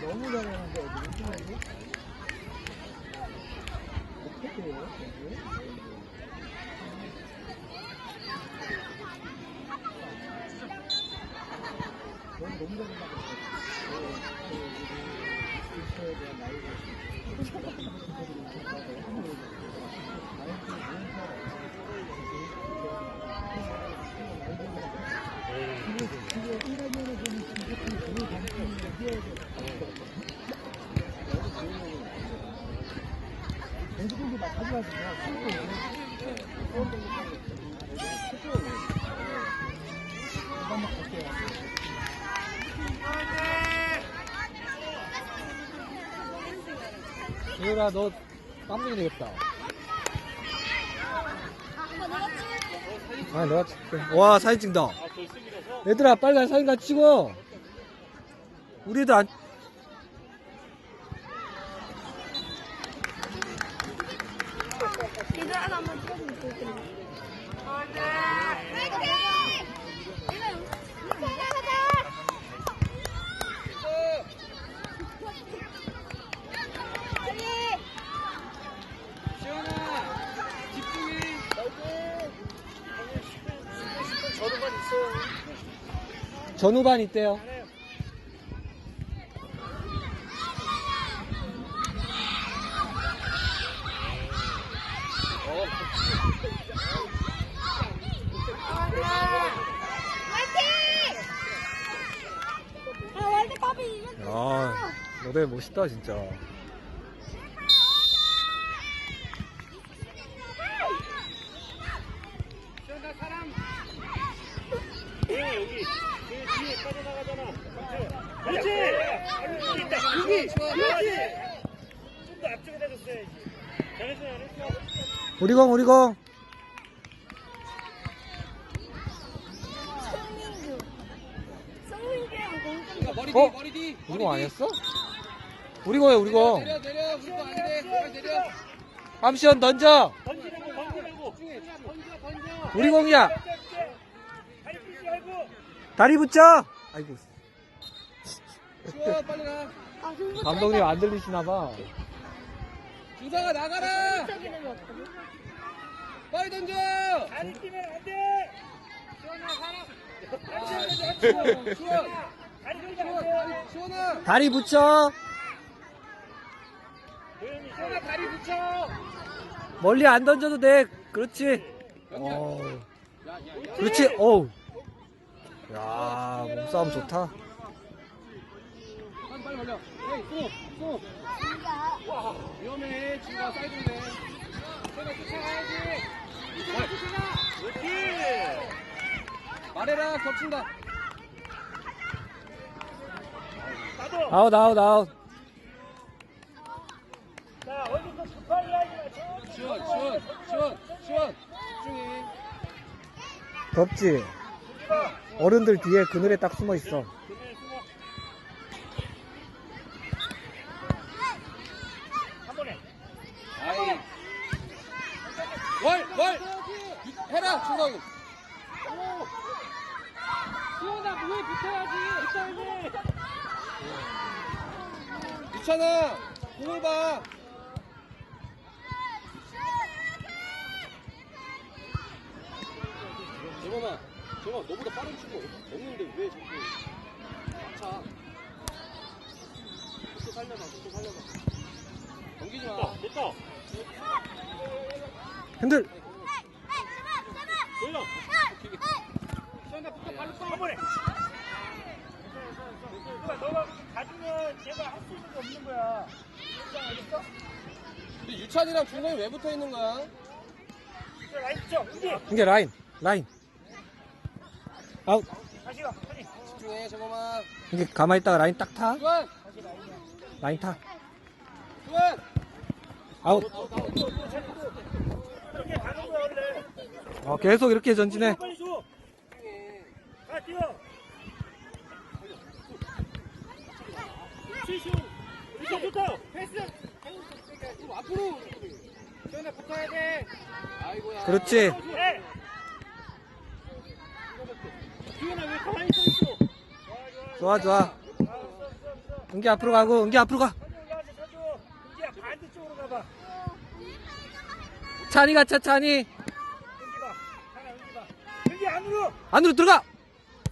너무 잘하는데? 어떻게 해요? 저기? 너무 너무 잘한다고 그랬어. 대한 나이가 유라 너 깜짝이 되겠다. 아 내가 찍게. 와 사진 찍다. 얘들아 빨리 가 사진 같이 찍어. 우리도 안. 전후반 있대요. 아, 월드컵이 이겼어. 아 너네 멋있다 진짜. 그렇지! 여기 있다. 여기! 그렇지! 좀더 앞쪽에 대줬어야지. 잘했어, 잘했어. 우리 공 우리 공. 성민주. 성민주랑 공주. 머리 어? 뒤, 머리 뒤. 우리 공 아니었어? 우리 공이야 우리. 내려, 내려. 우리 거안 돼. 빨리 내려. 함시원 던져. 던지라고, 던지라고. 던져, 던져. 우리 공이야. 다리 풀지 말고. 다리 붙여. 아이고. 주워, 빨리 가. 아, 감독님 안 들리시나 봐. 주사가 나가라. 저기는 없거든. 빨리 던져. 다리 뛰면 안 돼. 아, 들면 안 주워, 돼. 주워나. 다리 붙여. 다리 붙여. 멀리 안 던져도 돼. 그렇지. 어. 그렇지. 어우. 야, 몸싸움 좋다. 빨리, 빨리 걸려. 에이, 쏘, 쏘. 와, 위험해. 사이드인데. 쫓아가야지. 쫓아가. 그렇지. 말해라, 겹친다. 나도. 아웃, 아웃, 아웃. 자, 어디서 급하게 하지 마. 시원, 시원, 시원, 시원. 집중해. 덥지? 어른들 뒤에 그늘에 딱 숨어 있어. 월, 월. 해라, 준성이. 붙어야지. 유찬아, 공을 봐. 재범아, 재범아, 너보다 빠른 친구 없는데 왜 자꾸 차? 속도 살려봐, 속도 살려봐. 넘기지 마. 됐다. 핸들. 돌려. 수원아, 붙어, 발로 한 번에. 그러니까 너가 가주면 제가 할 수 있는 게 없는 거야. 알겠어? 근데 유찬이랑 준성이 왜 붙어 있는 거야? 자, 라인 붙여. 이게. 이게 라인, 라인. 아웃. 다시 가. 다시. 집중해, 재범아. 이게 가만히 있다가 라인 딱 타. 주한, 라인 타. 주한. 아웃. 이렇게 가는 거야, 원래. 어, 계속 이렇게 전진해. 빨리 줘. 가, 뛰어. 시슈. 시슈 좋다. 패스. 앞으로. 시원아 붙어야 돼. 아이고야. 그렇지. 해. 기훈아 왜 가만히 서 있어? 좋아, 좋아. 은기 앞으로 가고, 은기 앞으로 가. 은기야 반대쪽으로 가봐. 찬이 가 차, 찬이. 봐. 은기 안으로. 안으로 들어가.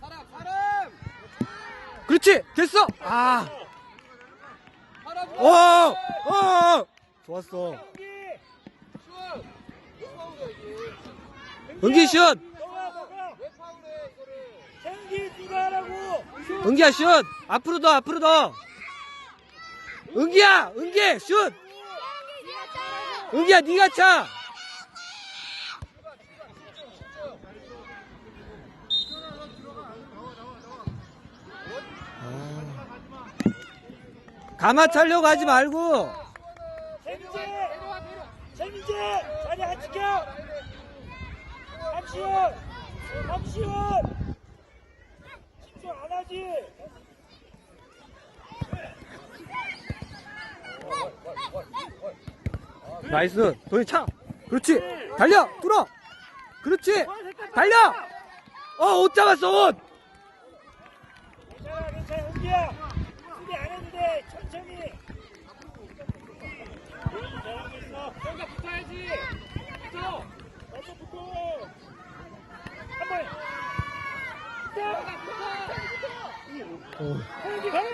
사람 사람. 그렇지. 됐어. 아. 오! 오! 좋았어. 은기. 슛. 왜 파울이야 이게? 은기 슛. 네가 하라고. 은기야 슛. 앞으로 더, 앞으로 더. 은기야, 은기 슛. 은기야, 네가 차. 가마 차려고 하지 말고. 재민재. 재민재. 자리 안 지켜. 함시원. 함시원. 집중 안 하지. 나이스. 돈이 차. 그렇지. 달려. 뚫어. 그렇지. 달려. 어, 옷 잡았어, 옷. 괜찮아 괜찮아 은기야. 수비 안 해도 돼. 천천히. 잘하고 뭔가 붙어야지. 붙어. 먼저 붙어. 한 번에. 자, 은기 가라.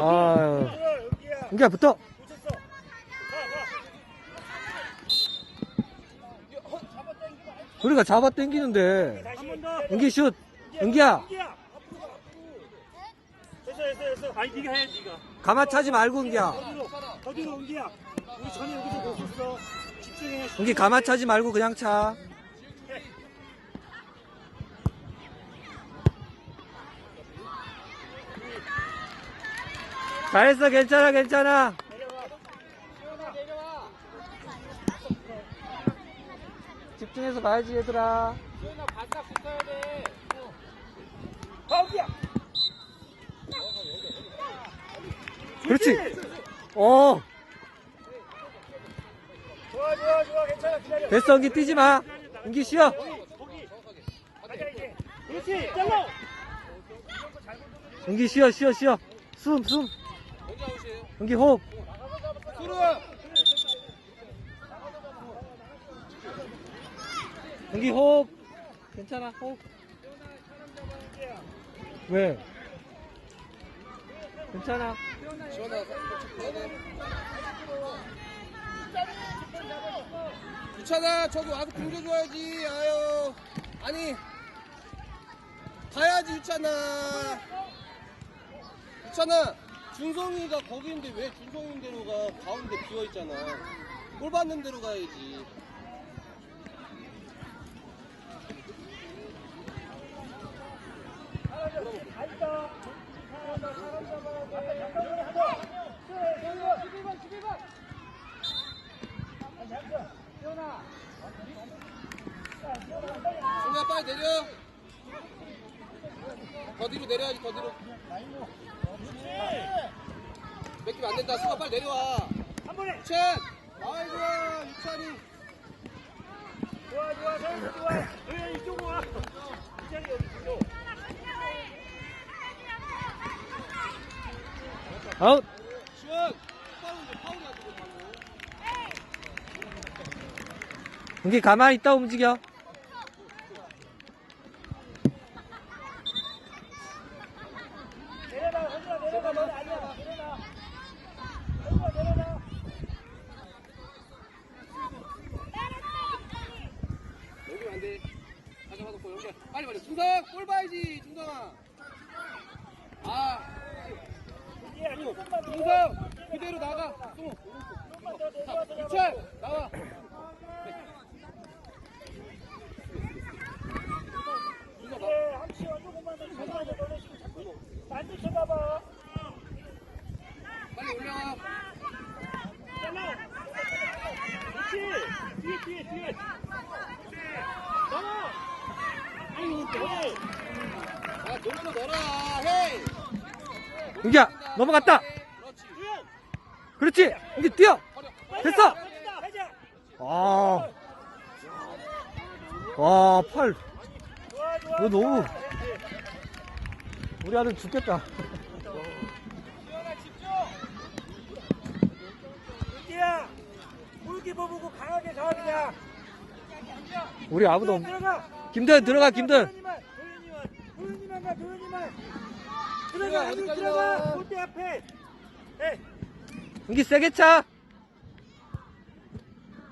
아, 은기야. 붙어. 우리가 잡아 당기는데. 은기 슛. 은기야. 됐어 됐어 됐어. 아니 네가 해 네가. 가마 차지 말고, 은기야. 더디로 더디로 은기야. 우리 전에 여기서 못 썼어. 집중해. 은기 가마 차지 말고 그냥 차. 잘했어, 괜찮아, 괜찮아. 집중해서 봐야지, 얘들아. 시원아 바싹 붙어야 돼. 아, 은기야. 그렇지. 어, 좋아 좋아 좋아 괜찮아 기다려. 됐어, 은기 뛰지 마. 은기 쉬어. 그렇지. 잘라. 은기 쉬어, 쉬어, 쉬어. 숨, 숨. 은기 호흡. 수루. 은기 호흡. 괜찮아, 호흡. 왜? 괜찮아. 돼. 유찬아 저기 와서 공겨줘야지. 아유. 아니 가야지 유찬아. 유찬아 준성이가 거기 있는데 왜 준성이 대로 가? 가운데 비어 있잖아. 골 받는 대로 가야지 준아 빨리 내려 더 뒤로 내려야지 더 뒤로 뺏기면 안 된다 승아 빨리 내려와 한 번에. 유찬 아이고야 유찬이 좋아 좋아 잘 좋아. 여기 이쪽으로 와. 이 자리 여기. 아웃. 은기 가만히 있다 움직여. 빨리 빨리 중성 골 봐야지 중성아 아 더. 중성 그대로 나가 잡아. 유찬 나와. 뒤에 뒤에 뒤에. 아이고 또. 야 너도 넣어라 헤이 은기야, 넘어갔다. 그렇지. 이제 뛰어. 됐어. 가자. 아. 와, 팔. 좋아, 좋아. 이거 너무. 우리 아들 죽겠다. 은지야, 골키퍼 보고 강하게 가 그냥. 우리 아무도 없. 들어가. 김도현. 도현이만, 도현이만, 도현이만 가, 도현이만. 들어가, 여기 들어가. 와. 골대 앞에. 네. 여기 세게 차.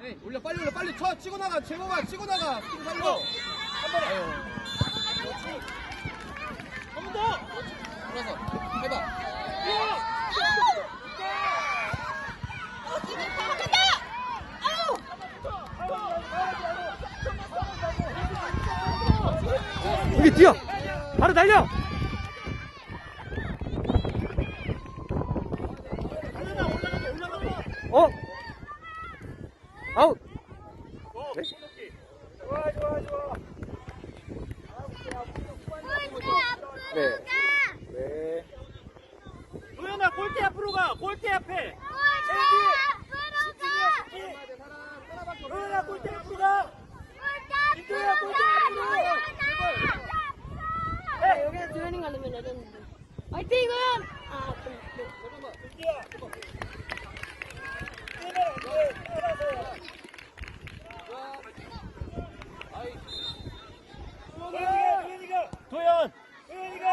에이, 올려, 빨리 올려, 빨리 쳐, 치고 나가, 재범아, 치고 나가. 팀 살려. 한 번에. 한번 더. 돌아서, 해봐. 여기 뛰어. 바로 달려. 어? 아웃. 좋아, 좋아, 좋아. 네. 네. 도현아, 골대 앞으로 가. 골대 앞에. 도현아, 골대 앞으로 가. 김도현아, 골대 앞으로. 아, 여기는 도현이가 넣으면 레전드. 화이팅, 도현! 아, 좀, 은지야. 뛰면 안 돼. 따라서. 도현이가, 도현이가. 도현. 도현이가.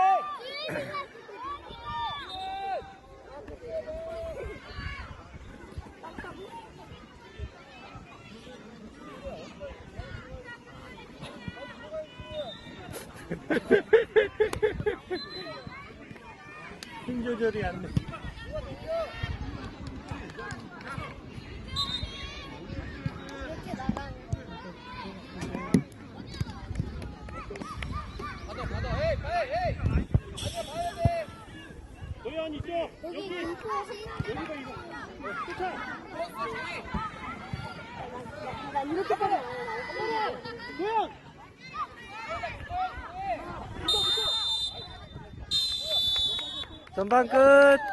힘 조절이 안 돼. 이렇게 나가는 받아, 받아. 에이, 에이, 에이. 아니야, 봐야 돼. 도현 이쪽. 여기 여기가 이거. 어, 쫓아. 나 이렇게까지 안 해. 도현. 전반 끝.